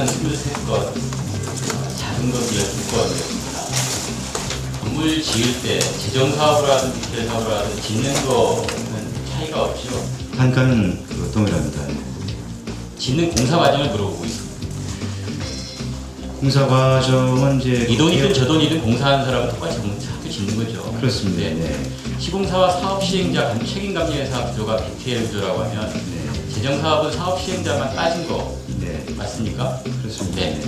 1건, 23건, 작은 건 12건이었습니다. 건물 지을 때 재정사업을 하든 기계사업을 하든 짓는 거는 차이가 없죠. 단가는 동일합니다. 그 짓는 공사 과정을 물어보고 있습니다. 공사 과정은 이제 이 돈이든 저 돈이든 공사하는 사람은 똑같이 공사도 짓는 거죠. 그렇습니다. 네. 네. 시공사와 사업 시행자 책임 감리의 사업 구조가 BTL 구조라고 하면 네. 재정 사업은 사업 시행자만 따진 거 맞습니까? 그렇습니다. 네.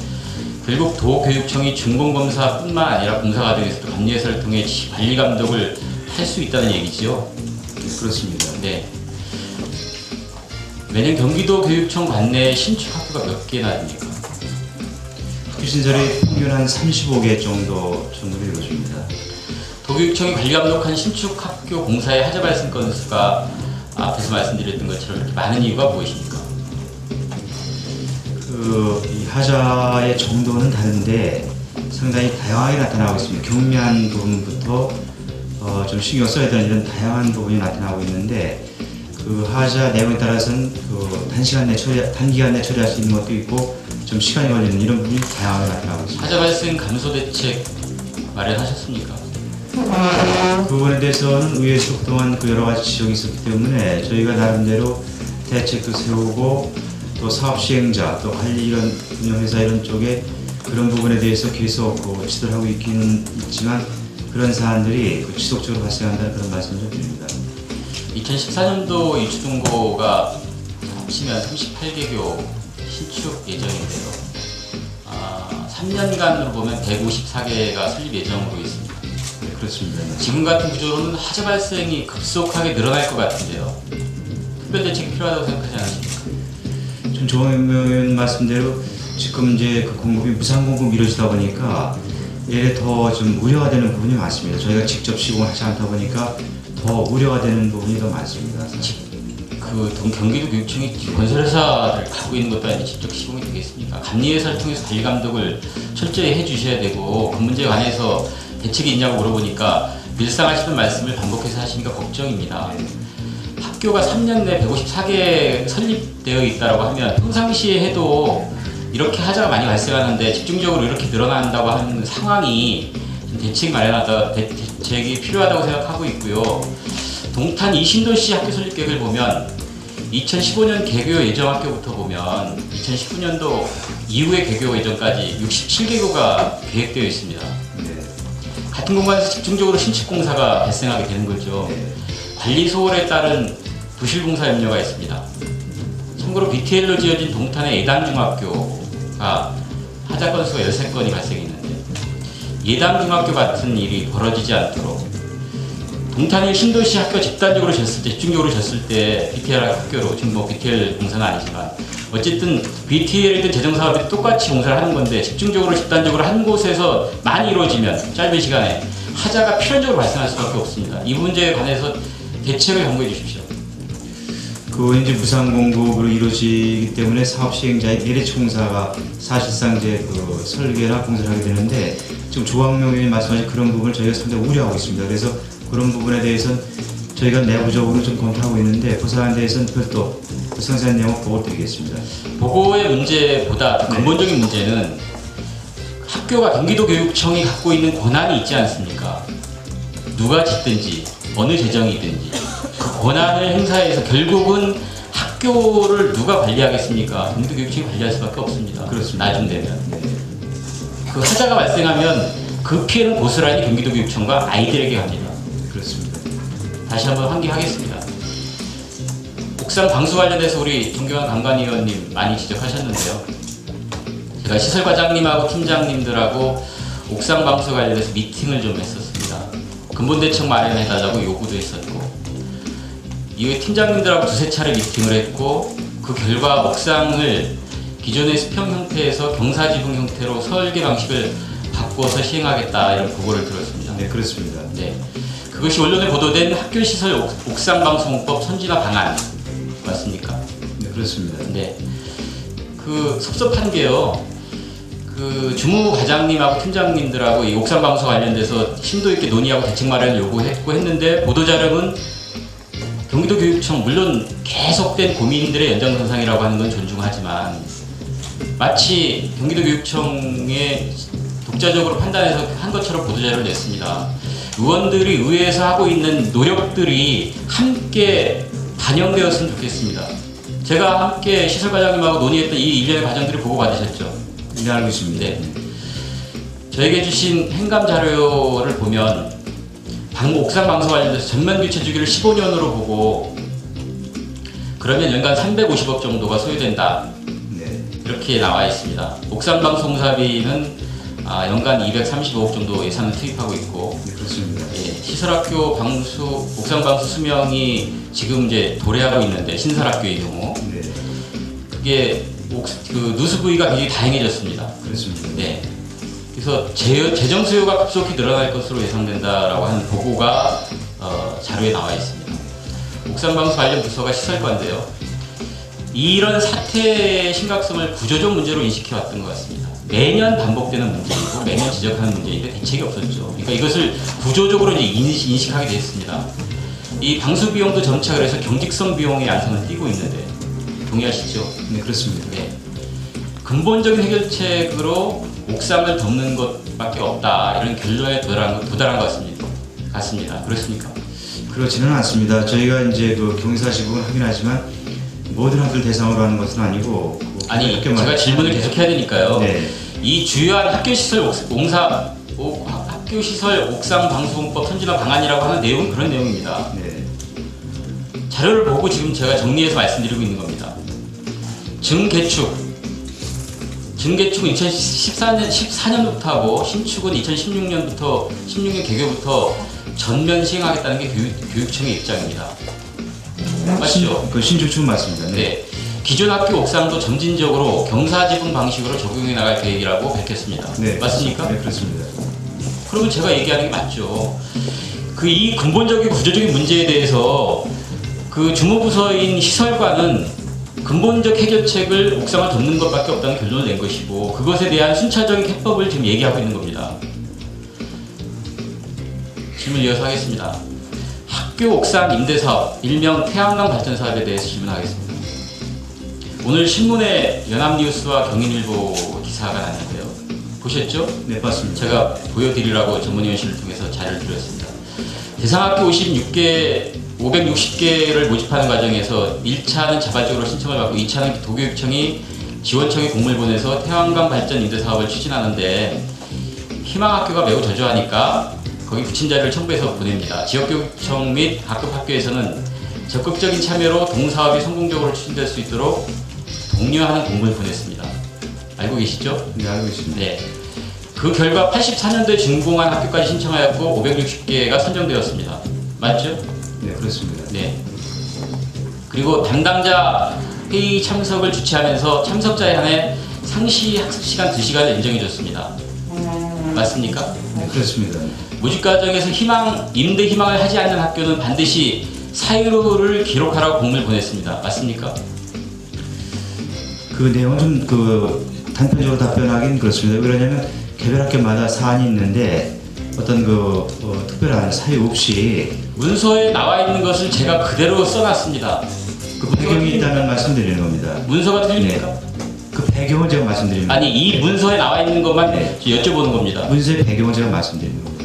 결국 도교육청이 준공검사뿐만 아니라 공사 과정에서도 감리예설을 통해 지- 관리 감독을 할 수 있다는 얘기지요. 네, 그렇습니다. 네. 매년 경기도 교육청 관내에 신축 학교가 몇 개나 됩니까? 학교 신설이 평균 한 35개 정도 정도로 이루어집니다. 도교육청이 관리 감독한 신축 학교 공사의 하자 발생 건수가 앞에서 말씀드렸던 것처럼 이렇게 많은 이유가 무엇입니까? 그이 하자의 정도는 다른데 상당히 다양하게 나타나고 있습니다. 경미한 부분부터 어, 좀 신경 써야 되는 이런 다양한 부분이 나타나고 있는데 그 하자 내용에 따라서는 그 단시간 내 처리, 단기간 내 처리할 수 있는 것도 있고 좀 시간이 걸리는 이런 부분이 다양하게 나타나고 있습니다. 하자 발생 감소 대책 마련하셨습니까? 그 부분에 대해서는 의회에서 그동안 그 여러 가지 지적이 있었기 때문에 저희가 나름대로 대책도 세우고 또 사업 시행자 또 관리 이런 운영회사 이런 쪽에 그런 부분에 대해서 계속 그 지도를 하고 있기는 있지만 그런 사안들이 그 지속적으로 발생한다는 그런 말씀을 좀 드립니다. 2014년도 이주동고가 합치면 38개교 신축 예정인데요. 아, 3년간으로 보면 154개가 설립 예정으로 있습니다. 네, 그렇습니다. 네. 지금 같은 구조로는 하자 발생이 급속하게 늘어날 것 같은데요. 특별 대책이 필요하다고 생각하지 않으십니까? 좀 좋은 말씀대로 지금 이제 그 공급이 무상 공급이 이루어지다 보니까 얘에 더 좀 우려가 되는 부분이 많습니다. 저희가 직접 시공을 하지 않다 보니까 더 우려가 되는 부분이 더 많습니다. 그 동- 경기도 교육청이 건설회사를 갖고 있는 것도 아니고 직접 시공이 되겠습니까? 감리회사를 통해서 관리 감독을 철저히 해주셔야 되고 그 문제에 관해서 대책이 있냐고 물어보니까 일상 하시던 말씀을 반복해서 하시니까 걱정입니다. 학교가 3년 내 154개 설립되어 있다고 하면 평상시에 해도 이렇게 하자가 많이 발생하는데 집중적으로 이렇게 늘어난다고 하는 상황이 좀 대책이 마련하다 대, 대책이 필요하다고 생각하고 있고요. 동탄 이신도시 학교 설립 계획을 보면 2015년 개교 예정 학교부터 보면 2019년도 이후의 개교 예정까지 67개교가 계획되어 있습니다. 네. 같은 공간에서 집중적으로 신축 공사가 발생하게 되는 거죠. 네. 관리 소홀에 따른 부실 공사 염려가 있습니다. 참고로 BTL로 지어진 동탄의 예담중학교가 하자 건수가 13건이 발생했는데 예담중학교 같은 일이 벌어지지 않도록 동탄의 신도시 학교 집단적으로 졌을 때 집중적으로 졌을 때 BTL 학교로 지금 뭐 BTL 공사는 아니지만 어쨌든 BTL이든 재정사업이 똑같이 공사를 하는 건데 집중적으로 집단적으로 한 곳에서 많이 이루어지면 짧은 시간에 하자가 필연적으로 발생할 수밖에 없습니다. 이 문제에 관해서 대책을 강구해 주십시오. 그 이제 무상 공급으로 이루어지기 때문에 사업 시행자의 미래치 공사가 사실상 이제 그 설계나 공사를 하게 되는데 지금 조항명 의원이 말씀하신 그런 부분을 저희가 상당히 우려하고 있습니다. 그래서 그런 부분에 대해서는 저희가 내부적으로 좀 검토하고 있는데 그 사안에 대해서는 별도 그 상세한 내용을 보고 드리겠습니다. 보고의 문제보다 더 근본적인 문제는 학교가 경기도 교육청이 갖고 있는 권한이 있지 않습니까? 누가 짓든지 어느 재정이든지 그 권한을 행사해서 결국은 학교를 누가 관리하겠습니까? 경기도 교육청이 관리할 수밖에 없습니다. 그렇습니다. 나중 되면 네. 그 하자가 발생하면 그 피해는 고스란히 경기도 교육청과 아이들에게 갑니다. 그렇습니다. 다시 한번 환기하겠습니다. 옥상 방수 관련해서 우리 존경한 강관위원님 많이 지적하셨는데요. 제가 시설과장님하고 팀장님들하고 옥상 방수 관련해서 미팅을 좀 했었습니다. 근본 대책 마련해달라고 요구도 했었고 이후에 팀장님들하고 두세 차례 미팅을 했고 그 결과 옥상을 기존의 수평 형태에서 경사지붕 형태로 설계 방식을 바꿔서 시행하겠다 이런 보고를 들었습니다. 네, 그렇습니다. 네. 그것이 언론에 보도된 학교시설 옥- 옥상방송법 선진화 방안 맞습니까? 네, 그렇습니다. 네. 그 섭섭한 게요. 그그 주무 과장님하고 팀장님들하고 이 옥상 방수 관련돼서 심도 있게 논의하고 대책 마련을 요구했고 했는데 보도 자료는 경기도 교육청 물론 계속된 고민들의 연장선상이라고 하는 건 존중하지만 마치 경기도 교육청에 독자적으로 판단해서 한 것처럼 보도 자료를 냈습니다. 의원들이 의회에서 하고 있는 노력들이 함께 반영되었으면 좋겠습니다. 제가 함께 시설과장님하고 논의했던 이 일련의 과정들을 보고 받으셨죠? 네, 있습니다. 네. 저에게 주신 행감 자료를 보면 방 옥상 방수 관련돼서 전면 교체 주기를 15년으로 보고 그러면 연간 350억 정도가 소요된다. 네. 이렇게 나와 있습니다. 옥상 방수 공사비는 아, 연간 235억 정도 예산을 투입하고 있고 네, 그렇습니다. 예, 시설학교 방수 옥상 방수 수명이 지금 이제 도래하고 있는데 신설학교의 경우 네, 그게 옥, 그 누수 부위가 굉장히 다양해졌습니다. 그렇습니다. 네. 그래서 재, 재정 수요가 급속히 늘어날 것으로 예상된다라고 하는 보고가 어, 자료에 나와 있습니다. 옥상방수 관련 부서가 시설관인데요. 이런 사태의 심각성을 구조적 문제로 인식해 왔던 것 같습니다. 매년 반복되는 문제이고 매년 지적하는 문제인데 대책이 없었죠. 그러니까 이것을 구조적으로 이제 인식, 인식하게 됐습니다. 이 방수 비용도 점차 그래서 경직성 비용의 안성을 띄고 있는데 동의하시죠? 네, 그렇습니다. 네. 근본적인 해결책으로 옥상을 덮는 것밖에 없다 이런 결론에 도달한, 것- 도달한 것 같습니다. 같습니다. 그렇습니까? 그렇지는 않습니다. 저희가 이제 그 경사시국은 하긴 하지만 모든 학교를 대상으로 하는 것은 아니고 그 아니 제가 질문을 계속 해야 되니까요. 네. 이 주요한 학교 시설 옥- 옥사 옥- 학교 시설 옥상 방수공법 선진화 방안이라고 하는 내용은 그런 내용입니다. 네. 자료를 보고 지금 제가 정리해서 말씀드리고 있는 겁니다. 증 개축. 증개축은 2014년 14년부터 하고 신축은 2016년부터 16년 개교부터 전면 시행하겠다는 게 교육, 교육청의 입장입니다. 맞죠? 그 신주축 맞습니다. 네. 네. 기존 학교 옥상도 점진적으로 경사지분 방식으로 적용해 나갈 계획이라고 밝혔습니다. 네. 맞습니까? 네, 그렇습니다. 그러면 제가 얘기하는 게 맞죠. 그 이 근본적인 구조적인 문제에 대해서 그 주무부서인 시설관은 근본적 해결책을 옥상을 덮는 것밖에 없다는 결론을 낸 것이고 그것에 대한 순차적인 해법을 지금 얘기하고 있는 겁니다. 질문 이어서 하겠습니다. 학교 옥상 임대 사업, 일명 태양광 발전 사업에 대해서 질문하겠습니다. 오늘 신문에 연합뉴스와 경인일보 기사가 났는데요. 보셨죠? 네, 맞습니다. 제가 보여드리라고 전문위원실을 통해서 자료를 드렸습니다. 대상학교 56개, 560개를 모집하는 과정에서 1차는 자발적으로 신청을 받고 2차는 도교육청이 지원청에 공문을 보내서 태양광 발전 임대 사업을 추진하는데 희망학교가 매우 저조하니까 거기 붙인 자료를 첨부해서 보냅니다. 지역교육청 및 각급 학교에서는 적극적인 참여로 동사업이 성공적으로 추진될 수 있도록 독려하는 공문을 보냈습니다. 알고 계시죠? 네, 알고 있습니다. 네. 그 결과 84년도에 준공한 학교까지 신청하였고 560개가 선정되었습니다. 맞죠? 네, 그렇습니다. 네. 그리고 담당자 회의 참석을 주최하면서 참석자에 한해 상시 학습 시간 2시간을 인정해 줬습니다. 맞습니까? 네, 그렇습니다. 모집 과정에서 희망 임대 희망을 하지 않는 학교는 반드시 사유를 기록하라고 공문을 보냈습니다. 맞습니까? 그 내용은 좀그 단편적으로 답변하긴 그렇습니다. 왜 그러냐면 개별 학교마다 사안이 있는데 어떤 그 어, 특별한 사유 없이 문서에 나와 있는 것을 제가 그대로 써놨습니다. 그 배경이 있다는 말씀드리는 겁니다. 문서가 틀립니까? 그 배경을 제가 말씀드립니다. 아니 이 문서에 나와 있는 것만 네. 여쭤보는 겁니다. 문서의 배경을 제가 말씀드리는 겁니다.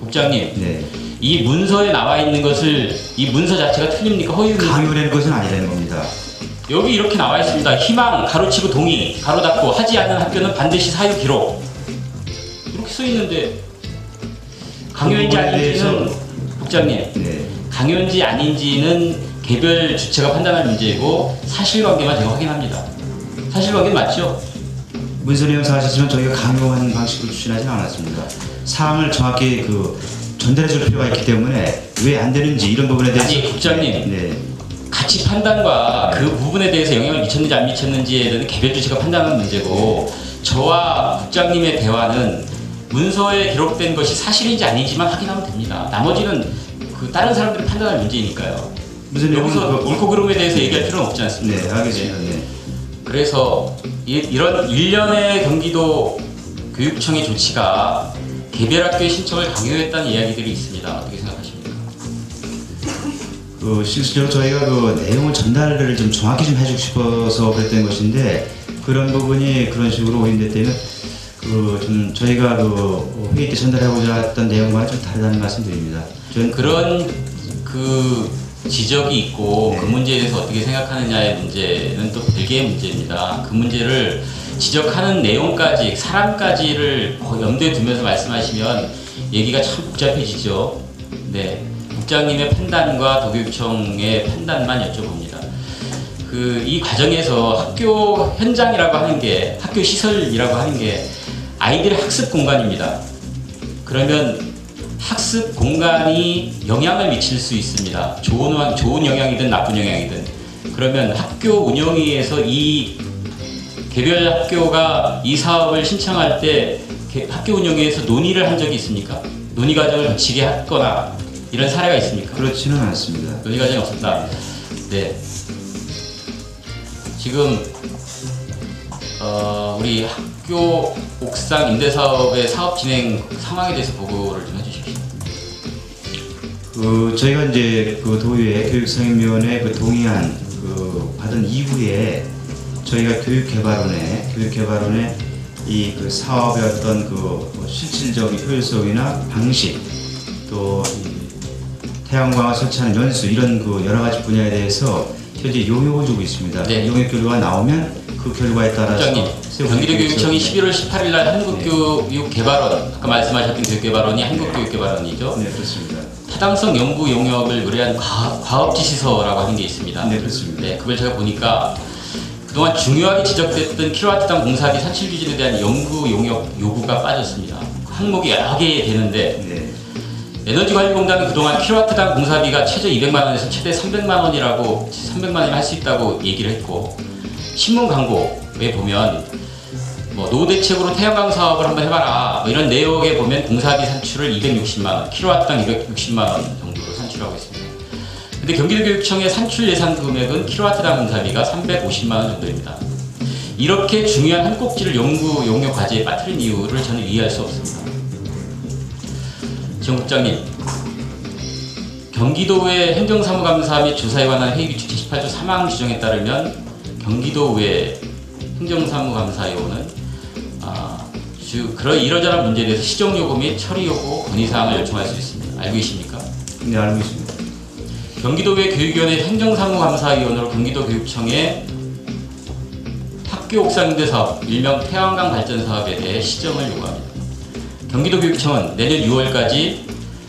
국장님, 네. 이 문서에 나와 있는 것을 이 문서 자체가 틀립니까? 허위입니까? 강요되는 것은 아니라는 겁니다. 여기 이렇게 나와 있습니다. 희망 가로치고 동의 가로 닫고 하지 않는 학교는 반드시 사유 기록 이렇게 써 있는데 강요인지 아닌지는 국장님 네. 강요인지 아닌지는 개별 주체가 판단할 문제이고 사실관계만 제가 확인합니다. 사실관계 맞죠? 문서 내용 사실은 저희가 강요한 방식으로 추진하지는 않았습니다. 사항을 정확히 그 전달해 줄 필요가 있기 때문에 왜 안 되는지 이런 부분에 대해서 아니, 국장님. 네. 가치 판단과 그 부분에 대해서 영향을 미쳤는지 안 미쳤는지에 대한 개별 주체가 판단하는 문제고 저와 국장님의 대화는 문서에 기록된 것이 사실인지 아닌지만 확인하면 됩니다. 나머지는 그 다른 사람들이 판단할 문제니까요. 내용은 여기서 그- 옳고 그름에 대해서 얘기할 필요는 없지 않습니까? 네, 알겠습니다. 네. 그래서 이, 이런 일련의 경기도 교육청의 조치가 개별 학교의 신청을 강요했다는 이야기들이 있습니다. 어떻게 생각하십니까? 그 실질적으로 저희가 그 내용을 전달을 좀 정확히 좀 해주고 싶어서 그랬던 것인데 그런 부분이 그런 식으로 오인됐다면 그 좀 저희가 그 회의 때 전달하고자 했던 내용과는 좀 다르다는 말씀드립니다. 저는 그런 그 지적이 있고 네. 그 문제에 대해서 어떻게 생각하느냐의 문제는 또 별개의 문제입니다. 그 문제를 지적하는 내용까지 사람까지를 거- 염두에 두면서 말씀하시면 얘기가 참 복잡해지죠. 네, 국장님의 판단과 도교육청의 판단만 여쭤봅니다. 그 이 과정에서 학교 현장이라고 하는 게 학교 시설이라고 하는 게 아이들의 학습 공간입니다. 그러면 학습 공간이 영향을 미칠 수 있습니다. 좋은, 와- 좋은 영향이든 나쁜 영향이든. 그러면 학교 운영위에서 이 개별 학교가 이 사업을 신청할 때 개- 학교 운영위에서 논의를 한 적이 있습니까? 논의 과정을 거치게 했거나 이런 사례가 있습니까? 그렇지는 않습니다. 논의 과정이 없었다. 네. 지금 어, 우리 학교 옥상 임대 사업의 사업 진행 상황에 대해서 보고를 좀 해주십시오. 그 저희가 이제 그 도의회 교육상임위원회 그 동의안 그 받은 이후에 저희가 교육개발원에 교육개발원에 이 그 사업의 어떤 그뭐 실질적인 효율성이나 방식 또이 태양광을 설치하는 연수 이런 그 여러 가지 분야에 대해서 현재 용역을 주고 있습니다. 네. 용역 결과가 나오면 그 결과에 따라서 국장님, 세우는 경기도 교육청이 계획서- 11월 18일 날 한국교육개발원, 아까 말씀하셨던 교육개발원이 한국교육개발원이죠. 네 그렇습니다. 타당성 연구 용역을 의뢰한 과, 과업 지시서라고 하는 게 있습니다. 네 그렇습니다. 네, 그걸 제가 보니까 그동안 중요하게 지적됐던 킬로와트당 공사비 산출 기준에 대한 연구 용역 요구가 빠졌습니다. 그 항목이 여러 개 되는데 네. 에너지관리공단은 그동안 킬로와트당 공사비가 최저 200만 원에서 최대 300만 원이라고 300만 원이면 할수 있다고 얘기를 했고 신문 광고에 보면 뭐 노대책으로 태양광 사업을 한번 해봐라 뭐 이런 내용에 보면 공사비 산출을 260만 원, 킬로와트당 260만 원 정도로 산출하고 있습니다. 근데 경기도교육청의 산출 예산 금액은 킬로와트당 공사비가 350만 원 정도입니다. 이렇게 중요한 한 꼭지를 연구 용역 과제에 빠뜨린 이유를 저는 이해할 수 없습니다. 정 국장님, 경기도의 행정사무감사 및 조사에 관한 회의규칙 제18조 3항 규정에 따르면 경기도의 행정사무감사요는 아, 주, 그런 이러저러한 문제에 대해서 시정 요구 및 처리 요구, 건의 사항을 요청할 수 있습니다. 알고 계십니까? 네 알고 있습니다. 경기도의 교육위원회 행정사무감사위원으로 경기도 교육청의 학교 옥상 임대 사업, 일명 태양광 발전 사업에 대해 시정을 요구합니다. 경기도 교육청은 내년 6월까지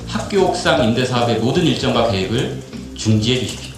학교 옥상 임대 사업의 모든 일정과 계획을 중지해 주십시오.